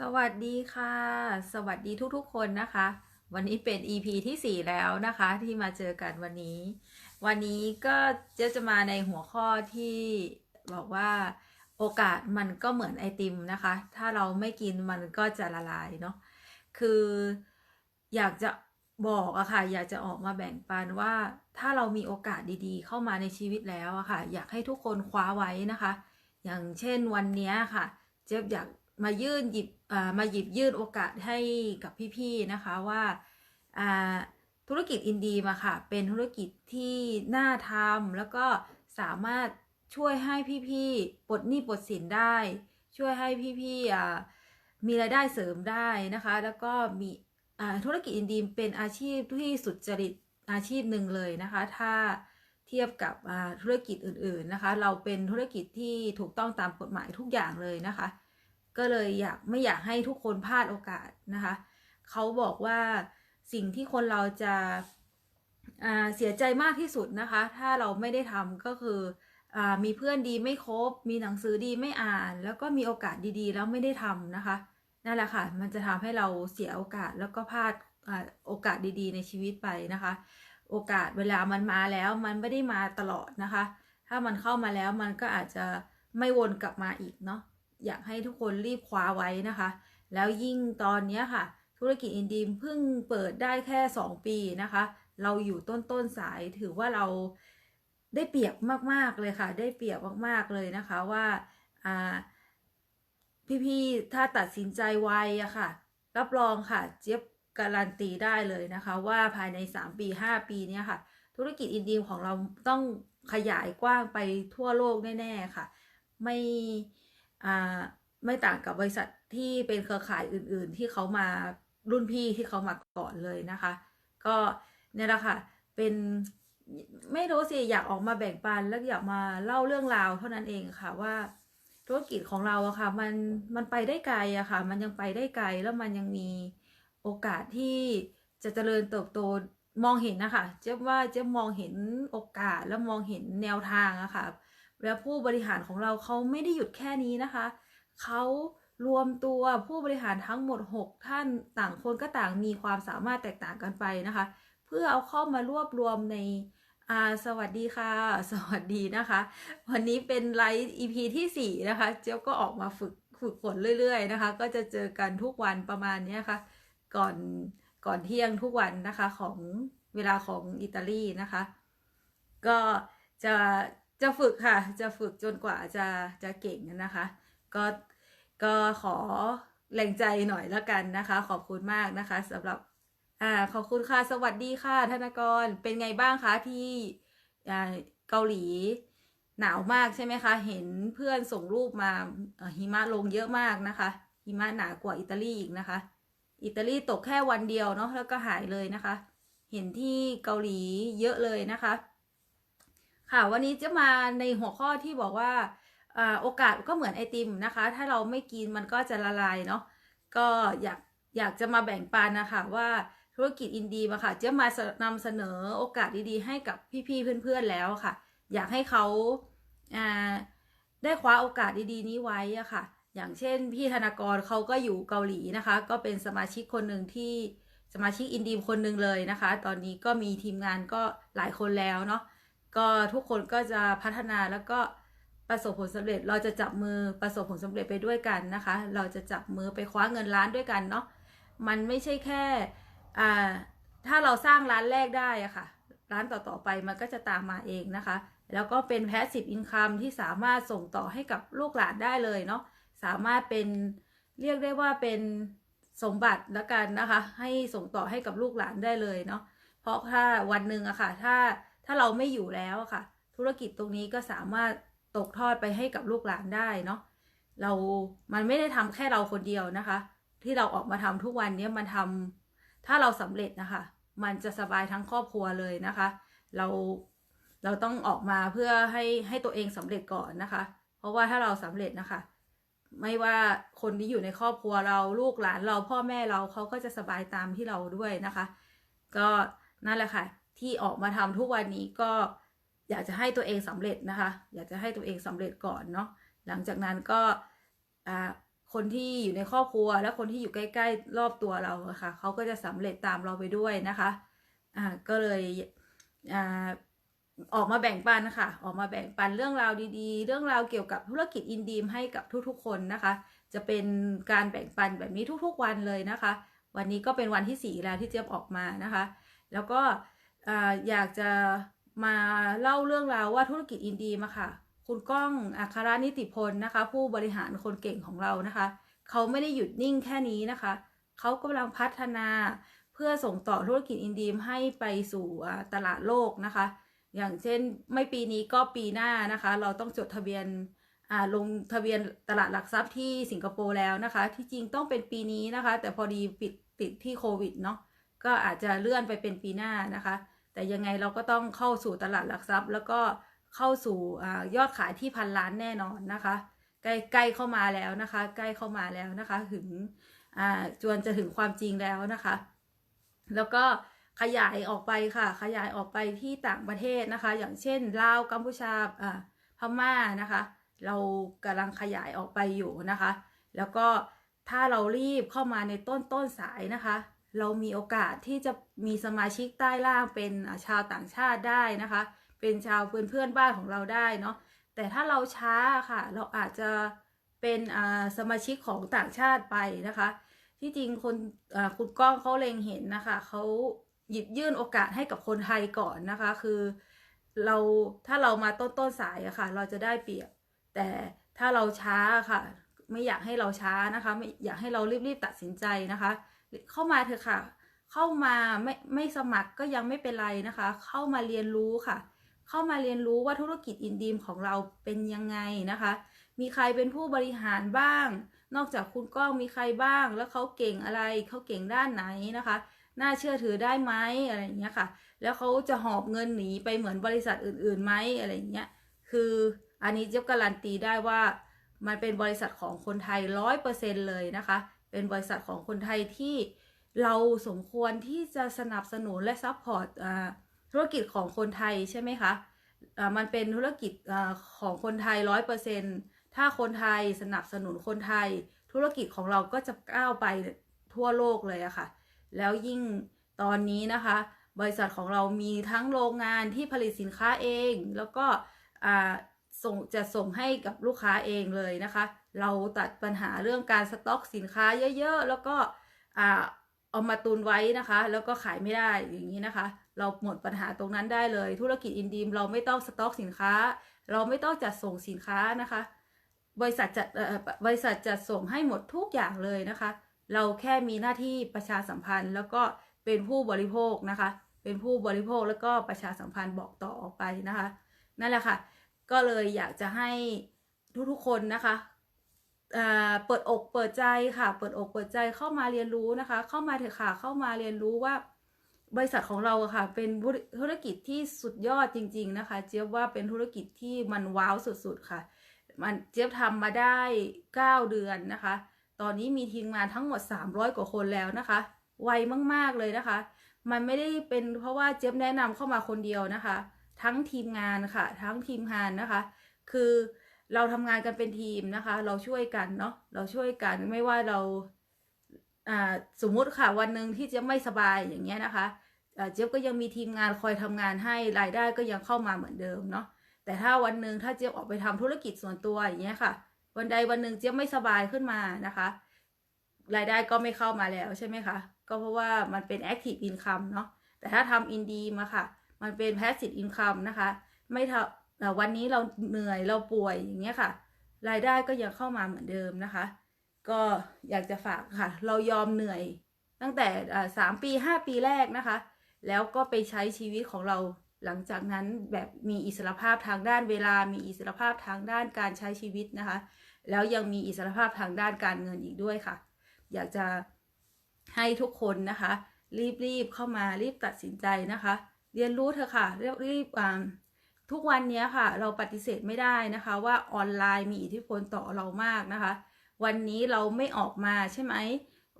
สวัสดีค่ะ สวัสดีทุกๆคนนะคะ วันนี้เป็น EP ที่ 4 แล้วนะคะที่มาเจอกันวันนี้ วันนี้ก็จะจะมาในหัวข้อที่บอกว่าโอกาสมันก็เหมือนไอติมนะคะ ถ้าเราไม่กินมันก็จะละลายเนาะคืออยากจะบอกอะค่ะ อยากจะออกมาแบ่งปันว่าถ้าเรามีโอกาสดีๆ เข้ามาในชีวิตแล้วอะค่ะ อยากให้ทุกคนคว้าไว้นะคะ อย่างเช่นวันนี้ค่ะ เจ๊ยบอยาก มายื่นหยิบมาหยิบยื่นโอกาสให้กับพี่ๆนะคะว่าธุรกิจอินดีมาค่ะ เป็นธุรกิจที่น่าทำแล้วก็สามารถช่วยให้พี่ๆปลดหนี้ปลดสินได้ ช่วยให้พี่ๆมีรายได้เสริมได้นะคะ แล้วก็มีธุรกิจอินดีเป็นอาชีพที่สุดจริตอาชีพหนึ่งเลยนะคะ ถ้าเทียบกับธุรกิจอื่นๆนะคะ เราเป็นธุรกิจที่ถูกต้องตามกฎหมายทุกอย่างเลยนะคะ ก็เลยอยากไม่อยากให้ทุกคนพลาดโอกาสนะคะ เขาบอกว่าสิ่งที่คนเราจะเสียใจมากที่สุดนะคะ ถ้าเราไม่ได้ทำก็คืออมีเพื่อนดีไม่ครบ มีหนังสือดีไม่อ่าน แล้วก็มีโอกาสดีๆ แล้วไม่ได้ทำนะคะนั่นแหละค่ะ มันจะทำให้เราเสียโอกาสแล้วก็พลาดอโอกาสดีๆ ในชีวิตไปนะคะ โอกาสเวลามันมาแล้วมันไม่ได้มาตลอดนะคะ ถ้ามันเข้ามาแล้วมันก็อาจจะไม่วนกลับมาอีกเนาะ อยากให้ทุกคนรีบคว้าไว้นะคะ แล้วยิ่งตอนนี้ค่ะ ธุรกิจอินดีมเพิ่งเปิดได้แค่ 2 ปีนะคะ เราอยู่ต้นต้นสายถือว่าเราได้เปรียบมากๆเลยค่ะ ได้เปรียบมากๆเลยนะคะว่าพี่ๆถ้าตัดสินใจไวอะค่ะ รับรองค่ะ เจี๊ยบการันตีได้เลยนะคะ ว่าภายใน 3 ปี 5 ปีเนี้ยค่ะ ธุรกิจอินดีมของเราต้องขยายกว้างไปทั่วโลกแน่ ๆ ค่ะ ไม่ ไม่ต่างกับบริษัทที่เป็นเครือข่ายอื่น ๆ ที่เขามารุ่นพี่ที่เขามาก่อนเลยนะคะ ก็เนี่ยแหละค่ะเป็นไม่รู้สิอยากออกมาแบ่งปันแล้วอยากมาเล่าเรื่องราวเท่านั้นเองค่ะว่าธุรกิจของเราอะค่ะมันมันไปได้ไกลอะค่ะ มันยังไปได้ไกลแล้วมันยังมีโอกาสที่จะเจริญเติบโตมองเห็นนะคะเจ๊ว่าเจ๊มองเห็นโอกาสแล้วมองเห็นแนวทางอะค่ะ แล้วผู้บริหารของเราเขาไม่ได้หยุดแค่นี้นะคะ เขารวมตัวผู้บริหารทั้งหมด 6 ท่านต่างคนก็ต่างมีความสามารถแตกต่างกันไปนะคะ เพื่อเอาเข้ามารวบรวมในอ่าสวัสดีค่ะ สวัสดีนะคะ วันนี้เป็นไลฟ์ EP ที่ 4 นะคะ เจ๊ยบก็ออกมาฝึกฝึกฝนเรื่อยๆนะคะ ก็จะเจอกันทุกวันประมาณนี้ค่ะ ก่อนก่อนเที่ยงทุกวันนะคะของเวลาของอิตาลีนะคะ ก็จะ จะฝึกค่ะ จะฝึกจนกว่าจะจะเก่งนะคะ ก็ก็ขอแรงใจหน่อยแล้วกันนะคะ ขอบคุณมากนะคะสำหรับอ่าขอบคุณค่ะ สวัสดีค่ะธนกร เป็นไงบ้างคะที่อ่าเกาหลีหนาวมากใช่ไหมคะ เห็นเพื่อนส่งรูปมาหิมะลงเยอะมากนะคะ หิมะหนากว่าอิตาลีอีกนะคะ อิตาลีตกแค่วันเดียวเนาะแล้วก็หายเลยนะคะ เห็นที่เกาหลีเยอะเลยนะคะ ค่ะ วันนี้จะมาในหัวข้อที่บอกว่าอโอกาสก็เหมือนไอติมนะคะ ถ้าเราไม่กินมันก็จะละลายเนาะก็อยากอยากจะมาแบ่งปันนะคะว่าธุรกิจอินดีมาค่ะจะมานำเสนอโอกาสดีๆ ให้กับพี่ๆเพื่อนๆแล้วค่ะ อยากให้เขาอ่าได้คว้าโอกาสดีๆ นี้ไว้อะค่ะ อย่างเช่น พี่ธนากรเขาก็อยู่เกาหลีนะคะ ก็เป็นสมาชิกคนหนึ่งที่สมาชิกอินดีมคนหนึ่งเลยนะคะ ตอนนี้ก็มีทีมงานก็หลายคนแล้วเนาะ ก็ทุกคนก็จะพัฒนาแล้วก็ประสบผลสำเร็จ เราจะจับมือประสบผลสำเร็จไปด้วยกันนะคะ เราจะจับมือไปคว้าเงินล้านด้วยกันเนาะ มันไม่ใช่แค่อ่าถ้าเราสร้างร้านแรกได้อะค่ะ ร้านต่อๆไปมันก็จะตามมาเองนะคะ แล้วก็เป็น passive income ที่สามารถส่งต่อให้กับลูกหลานได้เลยเนาะ สามารถเป็นเรียกได้ว่าเป็นสมบัติแล้วกันนะคะ ให้ส่งต่อให้กับลูกหลานได้เลยเนาะ เพราะถ้าวันหนึ่งอะค่ะ ถ้า ถ้าเราไม่อยู่แล้วค่ะ ธุรกิจตรงนี้ก็สามารถตกทอดไปให้กับลูกหลานได้เนาะเรา มันไม่ได้ทำแค่เราคนเดียวนะคะ ที่เราออกมาทำทุกวันนี้มันทำถ้าเราสำเร็จนะคะ มันจะสบายทั้งครอบครัวเลยนะคะ เราเราต้องออกมาเพื่อให้ให้ตัวเองสำเร็จก่อนนะคะ เพราะว่าถ้าเราสำเร็จนะคะ ไม่ว่าคนที่อยู่ในครอบครัวเราลูกหลานเราพ่อแม่เราเขาก็จะสบายตามที่เราด้วยนะคะ ก็นั่นแหละค่ะ ที่ออกมาทำทุกวันนี้ก็อยากจะให้ตัวเองสำเร็จนะคะ อยากจะให้ตัวเองสำเร็จก่อนเนาะหลังจากนั้นก็คนที่อยู่ในครอบครัว และคนที่อยู่ใกล้ ๆ รอบตัวเราะค่ะเขาก็จะสำเร็จตามเราไปด้วยนะคะอ่าก็เลยอ่าออกมาแบ่งปันค่ะ ออกมาแบ่งปันเรื่องราวดีๆ เรื่องราวเกี่ยวกับธุรกิจอินดีมให้กับทุกๆ คนนะคะ จะเป็นการแบ่งปันแบบนี้ทุกๆวันเลยนะคะ วันนี้ก็เป็นวันที่สี่แล้วที่เจี๊ยบออกมานะคะ แล้วก็ ออยากจะมาเล่าเรื่องราวว่าธุรกิจอินดีมาค่ะ คุณก้องอัครนิติพลนะคะ ผู้บริหารคนเก่งของเรานะคะ เขาไม่ได้หยุดนิ่งแค่นี้นะคะ เขากำลังพัฒนาเพื่อส่งต่อธุรกิจอินดีมให้ไปสู่ตลาดโลกนะคะ อย่างเช่นไม่ปีนี้ก็ปีหน้านะคะ เราต้องจดทะเบียนลงทะเบียนตลาดหลักทรัพย์ที่สิงคโปร์แล้วนะคะ ที่จริงต้องเป็นปีนี้นะคะ แต่พอดีปิดติดที่โควิดเนาะก็อาจจะเลื่อนไปเป็นปีหน้านะคะ แต่ยังไงเราก็ต้องเข้าสู่ตลาดหลักทรัพย์ แล้วก็เข้าสู่ยอดขายที่พันล้านแน่นอนนะคะ ใกล้ใกล้เข้ามาแล้วนะคะ ใกล้เข้ามาแล้วนะคะ ถึงจวนจะถึงความจริงแล้วนะคะ แล้วก็ขยายออกไปค่ะ ขยายออกไปที่ต่างประเทศนะคะ อย่างเช่นลาวกัมพูชาอ่าพม่านะคะ เรากำลังขยายออกไปอยู่นะคะ แล้วก็ถ้าเรารีบเข้ามาในต้นต้นสายนะคะ เรามีโอกาสที่จะมีสมาชิกใต้ล่างเป็นชาวต่างชาติได้นะคะ เป็นชาวเพื่อนเพื่อนบ้านของเราได้เนาะแต่ถ้าเราช้าค่ะ เราอาจจะเป็นสมาชิกของต่างชาติไปนะคะ ที่จริงคนคุณก้องเขาเล็งเห็นนะคะเขาหยิบยื่นโอกาสให้กับคนไทยก่อนนะคะ คือเราถ้าเรามาต้นต้นสายอะค่ะ เราจะได้เปรียบ แต่ถ้าเราช้าค่ะ ไม่อยากให้เราช้านะคะ ไม่อยากให้เรารีบๆตัดสินใจนะคะ เข้ามาเถอะค่ะ เข้ามาไม่ไม่สมัครก็ยังไม่เป็นไรนะคะ เข้ามาเรียนรู้ค่ะ เข้ามาเรียนรู้ว่าธุรกิจอินดีมของเราเป็นยังไงนะคะ มีใครเป็นผู้บริหารบ้าง นอกจากคุณก้องมีใครบ้าง แล้วเขาเก่งอะไรเขาเก่งด้านไหนนะคะน่าเชื่อถือได้ไหมอะไรอย่างเงี้ยค่ะ แล้วเขาจะหอบเงินหนีไปเหมือนบริษัทอื่นๆไหมอะไรอย่างเงี้ย คืออันนี้เจ๊ยบการันตีได้ว่ามันเป็นบริษัทของคนไทยร้อยเปอร์เซ็นเลยนะคะ เป็นบริษัทของคนไทยที่เราสมควรที่จะสนับสนุนและซัพพอร์ตธุรกิจของคนไทยใช่ไหมคะมันเป็นธุรกิจอของคนไทยร้อยเปอร์เซ็นถ้าคนไทยสนับสนุนคนไทย ธุรกิจของเราก็จะก้าวไปทั่วโลกเลยอะค่ะ แล้วยิ่งตอนนี้นะคะ บริษัทของเรามีทั้งโรงงานที่ผลิตสินค้าเอง แล้วก็ ส่งจะส่งให้กับลูกค้าเองเลยนะคะ เราตัดปัญหาเรื่องการสต็อกสินค้าเยอะๆ แล้วก็เอามาตุนไว้นะคะ แล้วก็ขายไม่ได้อย่างนี้นะคะ เราหมดปัญหาตรงนั้นได้เลย ธุรกิจอินดีมเราไม่ต้องสต็อกสินค้า เราไม่ต้องจัดส่งสินค้านะคะ บริษัทจัดบริษัทจัดส่งให้หมดทุกอย่างเลยนะคะ เราแค่มีหน้าที่ประชาสัมพันธ์ แล้วก็เป็นผู้บริโภคนะคะ เป็นผู้บริโภคแล้วก็ประชาสัมพันธ์บอกต่อออกไปนะคะ นั่นแหละค่ะ ก็เลยอยากจะให้ทุกๆคนนะคะอ่าเปิดอกเปิดใจค่ะ เปิดอกเปิดใจเข้ามาเรียนรู้นะคะ เข้ามาเถอะค่ะ เข้ามาเรียนรู้ว่าบริษัทของเราค่ะ เป็นธุรกิจที่สุดยอดจริง ๆนะคะ เจี๊ยบว่าเป็นธุรกิจที่มันว้าวสุดๆค่ะ มันเจี๊ยบทำมาได้ 9 เดือนนะคะ ตอนนี้มีทีมงานทั้งหมด 300 กว่าคนแล้วนะคะ ไวมากๆเลยนะคะ มันไม่ได้เป็นเพราะว่าเจี๊ยบแนะนำเข้ามาคนเดียวนะคะ ทั้งทีมงานค่ะ ทั้งทีมงานนะคะ คือเราทำงานกันเป็นทีมนะคะ เราช่วยกันเนาะเราช่วยกันไม่ว่าเราอ่าสมมุติค่ะวันหนึ่งที่เจ๊ยบไม่สบายอย่างเงี้ยนะคะเจ๊ยบก็ยังมีทีมงานคอยทำงานให้รายได้ก็ยังเข้ามาเหมือนเดิมเนาะแต่ถ้าวันหนึ่งถ้าเจ๊ยบออกไปทำธุรกิจส่วนตัวอย่างเงี้ยค่ะ วันใดวันหนึ่งเจ๊ยบไม่สบายขึ้นมานะคะ รายได้ก็ไม่เข้ามาแล้วใช่ไหมคะก็เพราะว่ามันเป็น active income เนาะแต่ถ้าทำอินดีมาค่ะ มันเป็น passive income นะคะ ไม่ทำวันนี้เราเหนื่อยเราป่วยอย่างเงี้ยค่ะ รายได้ก็ยังเข้ามาเหมือนเดิมนะคะ ก็อยากจะฝากค่ะ เรายอมเหนื่อยตั้งแต่สามปีห้าปีแรกนะคะ แล้วก็ไปใช้ชีวิตของเราหลังจากนั้นแบบมีอิสรภาพทางด้านเวลา มีอิสรภาพทางด้านการใช้ชีวิตนะคะ แล้วยังมีอิสรภาพทางด้านการเงินอีกด้วยค่ะ อยากจะให้ทุกคนนะคะ รีบๆเข้ามารีบตัดสินใจนะคะ เรียนรู้เถอะค่ะรีบรีบอ่าทุกวันนี้ค่ะ เราปฏิเสธไม่ได้นะคะ ว่าออนไลน์มีอิทธิพลต่อเรามากนะคะ วันนี้เราไม่ออกมาใช่ไหม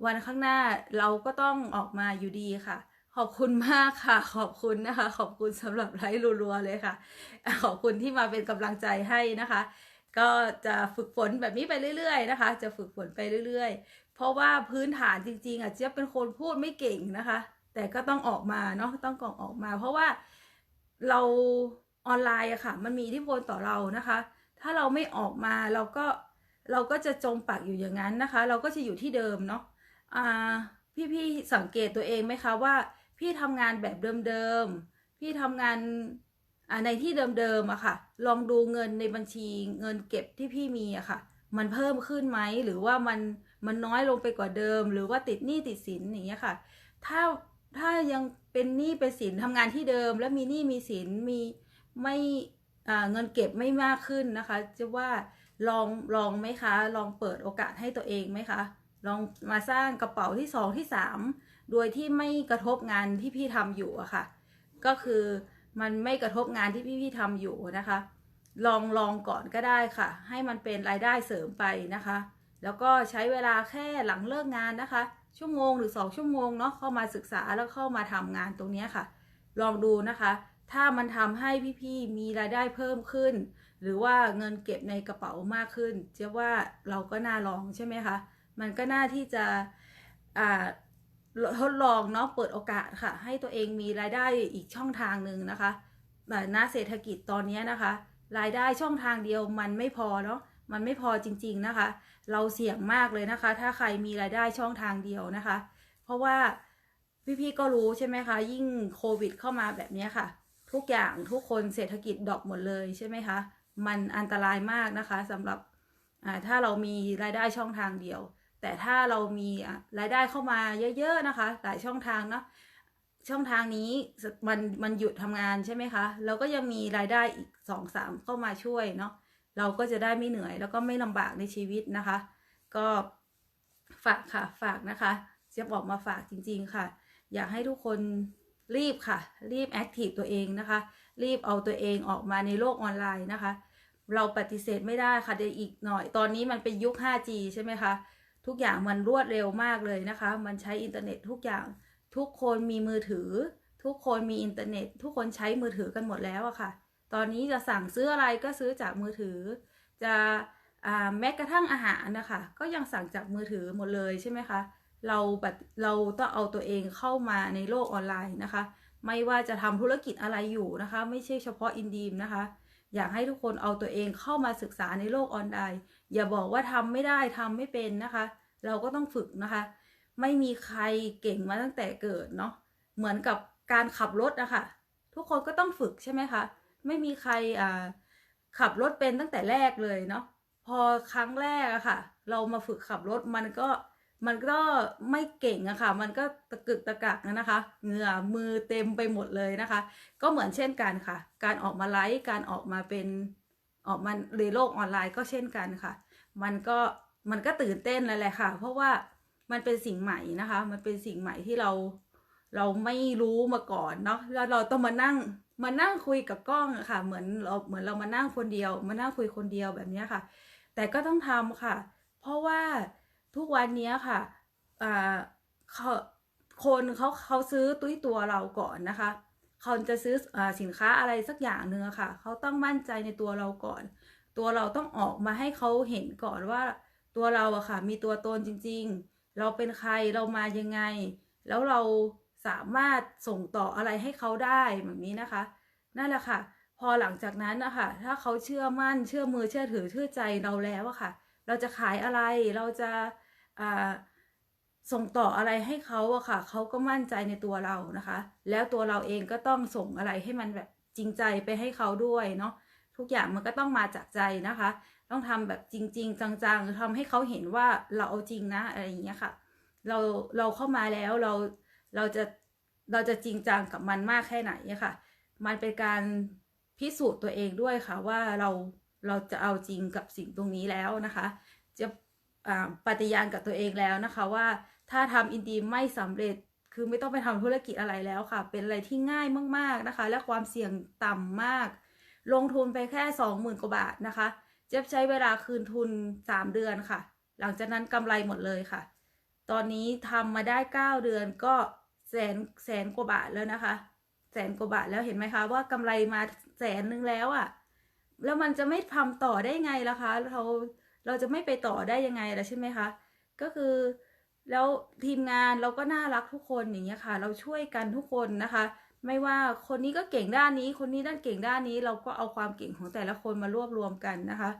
วันข้างหน้าเราก็ต้องออกมาอยู่ดีค่ะ ขอบคุณมากค่ะ ขอบคุณนะคะ ขอบคุณสำหรับไลฟ์รัวๆเลยค่ะ ขอบคุณที่มาเป็นกำลังใจให้นะคะ ก็จะฝึกฝนแบบนี้ไปเรื่อย ๆ นะคะ จะฝึกฝนไปเรื่อย ๆ เพราะว่าพื้นฐานจริงๆอะเจี๊ยบเป็นคนพูดไม่เก่งนะคะ แต่ก็ต้องออกมาเนาะต้องกล่องออกมา เพราะว่าเราออนไลน์อะค่ะ มันมีอิทธิพลต่อเรานะคะ ถ้าเราไม่ออกมาเราก็เราก็จะจมปักอยู่อย่างนั้นนะคะ เราก็จะอยู่ที่เดิมเนาะอ่าพี่ๆสังเกตตัวเองไหมคะว่า พี่ทำงานแบบเดิมๆพี่ทำงานในที่เดิมๆอะค่ะ ลองดูเงินในบัญชีเงินเก็บที่พี่มีอะค่ะ มันเพิ่มขึ้นไหมหรือว่ามันมันน้อยลงไปกว่าเดิม หรือว่าติดหนี้ติดสินอย่างเงี้ยค่ะ ถ้า ถ้ายังเป็นหนี้เป็นสินทำงานที่เดิม แล้วมีหนี้มีสินมีไม่เงินเก็บไม่มากขึ้นนะคะ จะว่าลองลองไหมคะ ลองเปิดโอกาสให้ตัวเองไหมคะ ลองมาสร้างกระเป๋าที่สองที่สามโดยที่ไม่กระทบงานที่พี่ทำอยู่อะค่ะ ก็คือมันไม่กระทบงานที่พี่พี่ทำอยู่นะคะ ลองลองก่อนก็ได้ค่ะ ให้มันเป็นรายได้เสริมไปนะคะ แล้วก็ใช้เวลาแค่หลังเลิกงานนะคะ ชั่วโมงหรือสองชั่วโมงเนาะเข้ามาศึกษาแล้วเข้ามาทำงานตรงนี้ค่ะ ลองดูนะคะ ถ้ามันทำให้พี่ๆมีรายได้เพิ่มขึ้น หรือว่าเงินเก็บในกระเป๋ามากขึ้นเชื่อว่าเราก็น่าลองใช่ไหมคะมันก็น่าที่จะอ่าทดลองเนาะเปิดโอกาสค่ะ ให้ตัวเองมีรายได้อีกช่องทางหนึ่งนะคะณเศรษฐกิจตอนนี้นะคะ รายได้ช่องทางเดียวมันไม่พอเนาะ มันไม่พอจริง ๆนะคะ เราเสี่ยงมากเลยนะคะ ถ้าใครมีรายได้ช่องทางเดียวนะคะ เพราะว่าพี่ๆก็รู้ใช่ไหมคะ ยิ่งโควิดเข้ามาแบบนี้ค่ะ ทุกอย่างทุกคนเศรษฐกิจดอปหมดเลยใช่ไหมคะ มันอันตรายมากนะคะสำหรับถ้าเรามีรายได้ช่องทางเดียว แต่ถ้าเรามีรายได้เข้ามาเยอะ ๆนะคะหลายช่องทางเนาะช่องทางนี้มันมันหยุดทำงานใช่ไหมคะเราก็ยังมีรายได้อีกสองสามเข้ามาช่วยเนาะ เราก็จะได้ไม่เหนื่อย แล้วก็ไม่ลำบากในชีวิตนะคะ ก็ฝากค่ะฝากนะคะเจะบอกมาฝากจริง ๆค่ะ อยากให้ทุกคนรีบค่ะ รีบแอคทีฟตัวเองนะคะ รีบเอาตัวเองออกมาในโลกออนไลน์นะคะ เราปฏิเสธไม่ได้ค่ะเดี๋ยวอีกหน่อย ตอนนี้มันเป็นยุค 5G ใช่ไหมคะ ทุกอย่างมันรวดเร็วมากเลยนะคะ มันใช้อินเทอร์เน็ตทุกอย่าง ทุกคนมีมือถือ ทุกคนมีอินเทอร์เน็ต ทุกคนใช้มือถือกันหมดแล้วอะค่ะ ตอนนี้จะสั่งซื้ออะไรก็ซื้อจากมือถือ จะแม้กระทั่งอาหารนะคะก็ยังสั่งจากมือถือหมดเลยใช่ไหมคะเราแบบเราต้องเอาตัวเองเข้ามาในโลกออนไลน์นะคะ ไม่ว่าจะทำธุรกิจอะไรอยู่นะคะ ไม่ใช่เฉพาะอินดีมนะคะ อยากให้ทุกคนเอาตัวเองเข้ามาศึกษาในโลกออนไลน์ อย่าบอกว่าทำไม่ได้ทำไม่เป็นนะคะ เราก็ต้องฝึกนะคะ ไม่มีใครเก่งมาตั้งแต่เกิดเนาะเหมือนกับการขับรถนะคะทุกคนก็ต้องฝึกใช่ไหมคะ ไม่มีใครอ่าขับรถเป็นตั้งแต่แรกเลยเนาะพอครั้งแรกอะค่ะ เรามาฝึกขับรถมันก็มันก็ไม่เก่งอะค่ะ มันก็ตะกึกตะกักนะคะ เหงื่อมือเต็มไปหมดเลยนะคะ ก็เหมือนเช่นกันค่ะ การออกมาไลฟ์การออกมาเป็นออกมาในโลกออนไลน์ก็เช่นกันค่ะ มันก็มันก็ตื่นเต้นเลยแหละค่ะ เพราะว่ามันเป็นสิ่งใหม่นะคะ มันเป็นสิ่งใหม่ที่เราเราไม่รู้มาก่อนเนาะแล้วเราต้องมานั่ง มานั่งคุยกับกล้องอะค่ะ เหมือนเราเหมือนเรามานั่งคนเดียว มานั่งคุยคนเดียวแบบนี้ค่ะ แต่ก็ต้องทำค่ะ เพราะว่าทุกวันนี้ค่ะอ่าเขาคนเขาเขาซื้อตุ้ยตัวเราก่อนนะคะเขาจะซื้ออสินค้าอะไรสักอย่างหนึ่งอะค่ะ เขาต้องมั่นใจในตัวเราก่อน ตัวเราต้องออกมาให้เขาเห็นก่อนว่าตัวเราอะค่ะ มีตัวตนจริง ๆ เราเป็นใครเรามายังไง แล้วเรา สามารถส่งต่ออะไรให้เขาได้แบบนี้นะคะ นั่นแหละค่ะ พอหลังจากนั้นนะคะถ้าเขาเชื่อมั่นเชื่อมือเชื่อถือเชื่อใจเราแล้วอะค่ะ เราจะขายอะไรเราจะส่งต่ออะไรให้เขาอะค่ะเขาก็มั่นใจในตัวเรานะคะ แล้วตัวเราเองก็ต้องส่งอะไรให้มันแบบจริงใจไปให้เขาด้วยเนาะทุกอย่างมันก็ต้องมาจากใจนะคะ ต้องทำแบบจริง ๆ จังๆทำให้เขาเห็นว่าเราเอาจริงนะอะไรอย่างเงี้ยค่ะ เราเราเข้ามาแล้วเรา เราจะเราจะจริงจังกับมันมากแค่ไหนค่ะ มันเป็นการพิสูจน์ตัวเองด้วยค่ะว่าเราเราจะเอาจริงกับสิ่งตรงนี้แล้วนะคะ จะปฏิญาณกับตัวเองแล้วนะคะว่าถ้าทำอินดีไม่สำเร็จคือไม่ต้องไปทำธุรกิจอะไรแล้วค่ะ เป็นอะไรที่ง่ายมากๆนะคะ และความเสี่ยงต่ำมาก ลงทุนไปแค่สองหมื่นกว่าบาทนะคะเจ็บใช้เวลาคืนทุนสามเดือนค่ะ หลังจากนั้นกำไรหมดเลยค่ะ ตอนนี้ทำมาได้เก้าเดือนก็ แสนแสนกว่าบาทแล้วนะคะ แสนกว่าบาทแล้วเห็นไหมคะว่ากำไรมาแสนนึงแล้วอะ่ะ แล้วมันจะไม่ทำต่อได้ไงล่ะคะ เราเราจะไม่ไปต่อได้ยังไงล่ะใช่ไหมคะ ก็คือแล้วทีมงานเราก็น่ารักทุกคนอย่างเงี้ยค่ะ เราช่วยกันทุกคนนะคะ ไม่ว่าคนนี้ก็เก่งด้านนี้ คนนี้ด้านเก่งด้านนี้ เราก็เอาความเก่งของแต่ละคนมารวบรวมกันนะคะ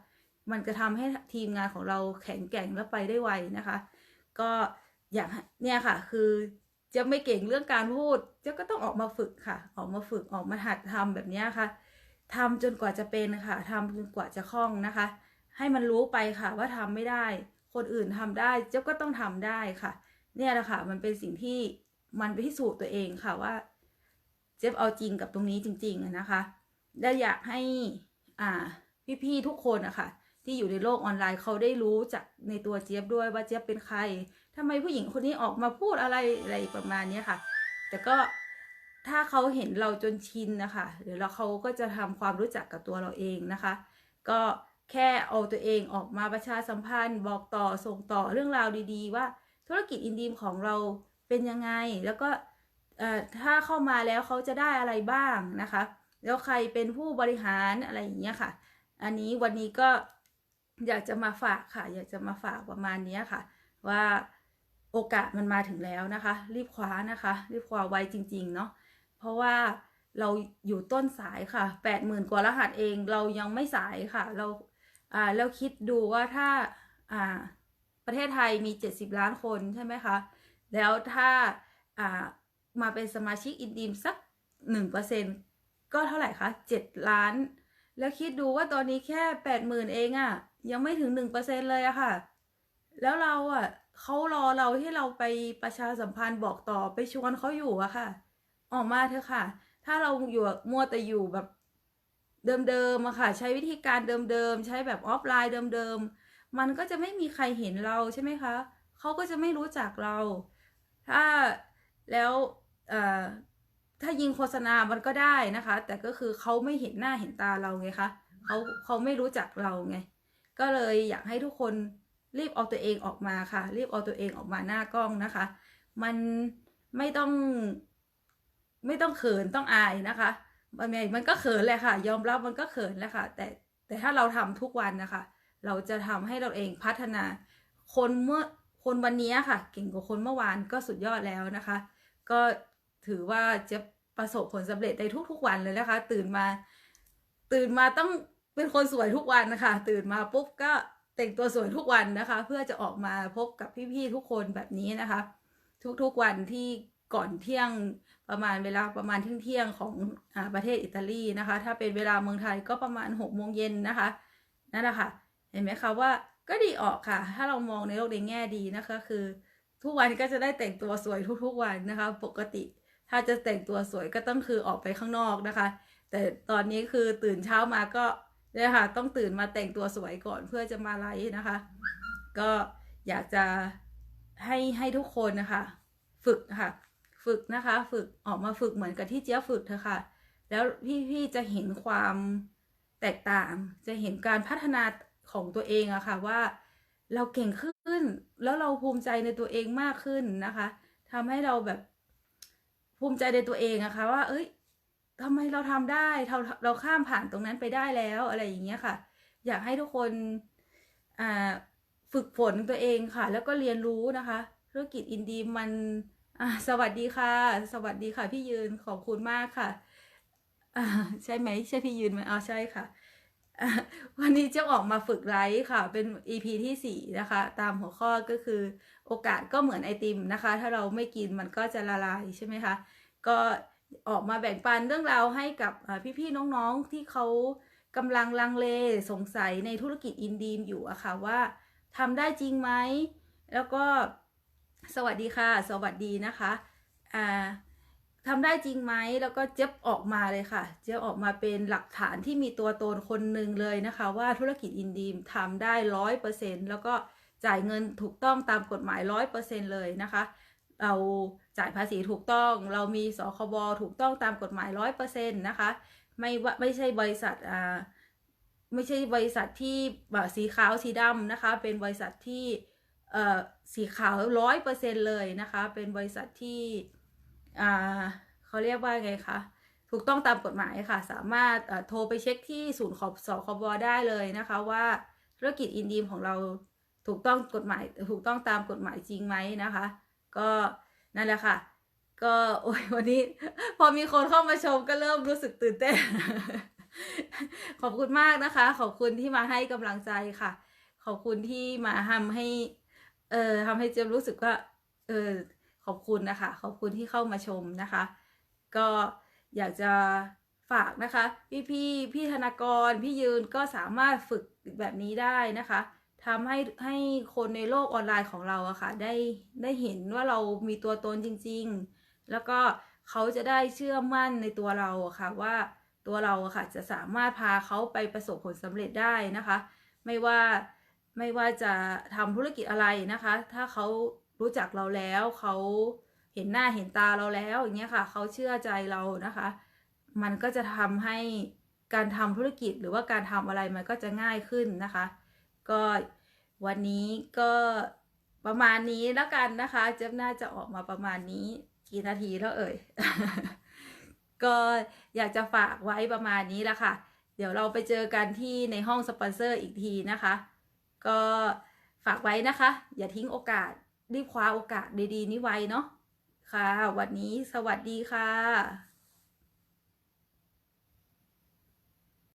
มันจะทำให้ทีมงานของเราแข็งแกร่งและไปได้ไวนะคะ ก็อย่างเนี่ยค่ะ คือ จะไม่เก่งเรื่องการพูดจะก็ต้องออกมาฝึกค่ะ ออกมาฝึกออกมาหัดทำแบบนี้ค่ะทำจนกว่าจะเป็นค่ะทำจนกว่าจะคล่องนะคะ ให้มันรู้ไปค่ะว่าทำไม่ได้ คนอื่นทำได้เจ้าก็ต้องทำได้ค่ะ เนี่ยแหละค่ะ มันเป็นสิ่งที่มันไปพิสูจน์ตัวเองค่ะว่า เจ๊บเอาจริงกับตรงนี้จริง ๆนะคะ และอยากให้อ่าพี่ๆทุกคนอะค่ะที่อยู่ในโลกออนไลน์เขาได้รู้จากในตัวเจี๊ยบด้วยว่าเจี๊ยบเป็นใคร ทำไมผู้หญิงคนนี้ออกมาพูดอะไรอะไรประมาณเนี้ค่ะ แต่ก็ถ้าเขาเห็นเราจนชินนะคะเดี๋ยวเราเขาก็จะทำความรู้จักกับตัวเราเองนะคะ ก็แค่เอาตัวเองออกมาประชาสัมพันธ์ บอกต่อส่งต่อเรื่องราวดีๆ ว่าธุรกิจอินดีมของเราเป็นยังไง แล้วก็ถ้าเข้ามาแล้วเขาจะได้อะไรบ้างนะคะ แล้วใครเป็นผู้บริหารอะไรอย่างเงี้ยค่ะ อันนี้วันนี้ก็อยากจะมาฝากค่ะ อยากจะมาฝากประมาณนี้ค่ะ ว่า โอกาสมันมาถึงแล้วนะคะ รีบคว้านะคะ รีบคว้าไว้จริง ๆ เนาะเพราะว่าเราอยู่ต้นสายค่ะแปดหมื่นกว่ารหัสเองเรายังไม่สายค่ะ เราอ่าแล้วคิดดูว่าถ้าอ่าประเทศไทยมีเจ็ดสิบล้านคนใช่ไหมคะ แล้วถ้าอ่ามาเป็นสมาชิกอินดีมสักหนึ่งเปอร์เซ็นก็เท่าไหร่คะเจ็ดล้าน แล้วคิดดูว่าตอนนี้แค่แปดหมื่นเองอะ่ะ ยังไม่ถึงหนึ่งเปอร์เซ็นเลยอะค่ะ แล้วเราอะเขารอเราที่เราไปประชาสัมพันธ์บอกต่อไปชวนเขาอยู่อะค่ะ ออกมาเถอะค่ะ ถ้าเราอยู่มัวแต่อยู่แบบเดิมๆอะค่ะ ใช้วิธีการเดิมๆใช้แบบออฟไลน์เดิมๆมันก็จะไม่มีใครเห็นเราใช่ไหมคะเขาก็จะไม่รู้จักเรา ถ้าแล้วถ้ายิงโฆษณามันก็ได้นะคะ แต่ก็คือเขาไม่เห็นหน้าเห็นตาเราไงคะเขาเขาไม่รู้จักเราไง ก็เลยอยากให้ทุกคน รีบเอาตัวเองออกมาค่ะ รีบเอาตัวเองออกมาหน้ากล้องนะคะ มันไม่ต้อง ไม่ต้องเขินต้องอายนะคะมันมันก็เขินแหละค่ะ ยอมรับมันก็เขินแหละค่ะ แต่แต่ถ้าเราทำทุกวันนะคะ เราจะทำให้เราเองพัฒนา คนเมื่อคนวันนี้ค่ะ เก่งกว่าคนเมื่อวานก็สุดยอดแล้วนะคะ ก็ถือว่าจะประสบผลสำเร็จในทุกๆวันเลยนะคะ ตื่นมา ตื่นมาต้องเป็นคนสวยทุกวันนะคะ ตื่นมาปุ๊บก็ แต่งตัวสวยทุกวันนะคะ เพื่อจะออกมาพบกับพี่ๆทุกคนแบบนี้นะคะ ทุกๆวันที่ก่อนเที่ยงประมาณเวลาประมาณเที่ยงของอประเทศอิตาลีนะคะ ถ้าเป็นเวลาเมืองไทยก็ประมาณหกโมงเย็นนะคะนั่นแหละค่ะเห็นไหมคะว่าก็ดีออกค่ะ ถ้าเรามองในโลกในแง่ดีนะคะ คือ ทุกวันก็จะได้แต่งตัวสวยทุกๆวันนะคะ ปกติถ้าจะแต่งตัวสวยก็ต้องคือออกไปข้างนอกนะคะ แต่ตอนนี้คือตื่นเช้ามาก็ เนี่ยค่ะ ต้องตื่นมาแต่งตัวสวยก่อนเพื่อจะมาไลฟ์นะคะ ก็อยากจะให้ให้ทุกคนนะคะ ฝึกค่ะ ฝึกนะคะ ฝึกออกมาฝึกเหมือนกับที่เจ๊ฝึกเธอค่ะ แล้วพี่ๆจะเห็นความแตกต่างจะเห็นการพัฒนาของตัวเองอะค่ะว่าเราเก่งขึ้น แล้วเราภูมิใจในตัวเองมากขึ้นนะคะทำให้เราแบบภูมิใจในตัวเองอะคะ่ะว่า เอ้ย ทำไมเราทำได้เราเราข้ามผ่านตรงนั้นไปได้แล้วอะไรอย่างเงี้ยค่ะ อยากให้ทุกคนอ่าฝึกฝนตัวเองค่ะ แล้วก็เรียนรู้นะคะ ธุรกิจอินดีมันสวัสดีค่ะ สวัสดีค่ะ พี่ยืนขอบคุณมากค่ะใช่ไหมใช่พี่ยืนไหมอ๋อใช่ค่ะ วันนี้จะออกมาฝึกไลฟ์ค่ะ เป็น EP ที่สี่นะคะ ตามหัวข้อก็คือโอกาสก็เหมือนไอติมนะคะ ถ้าเราไม่กินมันก็จะละลายใช่ไหมคะ ก็ ออกมาแบ่งปันเรื่องราวให้กับพี่ๆน้องๆที่เขากำลังลังเลสงสัยในธุรกิจอินดีมอยู่อะค่ะว่าทำได้จริงไหม แล้วก็สวัสดีค่ะ สวัสดีนะคะอ่าทำได้จริงไหมแล้วก็เจ็บออกมาเลยค่ะ เจ็บออกมาเป็นหลักฐานที่มีตัวตนคนหนึ่งเลยนะคะ ว่าธุรกิจอินดีมทำได้ร้อยเปอร์เซ็นแล้วก็จ่ายเงินถูกต้องตามกฎหมายร้อยเปอร์เซ็นเลยนะคะ เราจ่ายภาษีถูกต้อง เรามีสคบถูกต้องตามกฎหมายร้อยเปอร์เซ็นต์นะคะ ไม่ว่าไม่ใช่บริษัทอ่าไม่ใช่บริษัทที่สีขาวสีดำนะคะ เป็นบริษัทที่เอ่อสีขาวร้อยเปอร์เซ็นเลยนะคะ เป็นบริษัทที่อ่าเขาเรียกว่าไงคะ ถูกต้องตามกฎหมายค่ะ สามารถโทรไปเช็คที่ศูนย์ขอบสคบได้เลยนะคะว่าธุรกิจอินดีมของเราถูกต้องกฎหมายถูกต้องตามกฎหมายจริงไหมนะคะ ก็นั่นแหละค่ะ ก็โอ้ยวันนี้ พอมีคนเข้ามาชมก็เริ่มรู้สึกตื่นเต้น ขอบคุณมากนะคะ ขอบคุณที่มาให้กำลังใจค่ะ ขอบคุณที่มาทำให้ เอ่อทำให้เจมรู้สึกว่า เออขอบคุณนะคะ ขอบคุณที่เข้ามาชมนะคะ ก็อยากจะฝากนะคะ พี่พี่พี่ธนากรพี่ยืนก็สามารถฝึกแบบนี้ได้นะคะ ทำให้ให้คนในโลกออนไลน์ของเราอะค่ะ ได้ได้เห็นว่าเรามีตัวตนจริง ๆ แล้วก็เขาจะได้เชื่อมั่นในตัวเราอะค่ะ ว่าตัวเราอะค่ะ จะสามารถพาเขาไปประสบผลสำเร็จได้นะคะ ไม่ว่าไม่ว่าจะทำธุรกิจอะไรนะคะ ถ้าเขารู้จักเราแล้วเขาเห็นหน้าเห็นตาเราแล้วอย่างเงี้ยค่ะ เขาเชื่อใจเรานะคะ มันก็จะทำให้การทำธุรกิจหรือว่าการทำอะไรมันก็จะง่ายขึ้นนะคะ ก็ วันนี้ก็ประมาณนี้แล้วกันนะคะ เจ๊น่าจะออกมาประมาณนี้ กี่นาทีแล้วเอ่ย ก็อยากจะฝากไว้ประมาณนี้ละค่ะ เดี๋ยวเราไปเจอกันที่ในห้องสปอนเซอร์อีกทีนะคะ ก็ฝากไว้นะคะ อย่าทิ้งโอกาสรีบคว้าโอกาสดีๆนี้ไว้เนาะค่ะ วันนี้สวัสดีค่ะ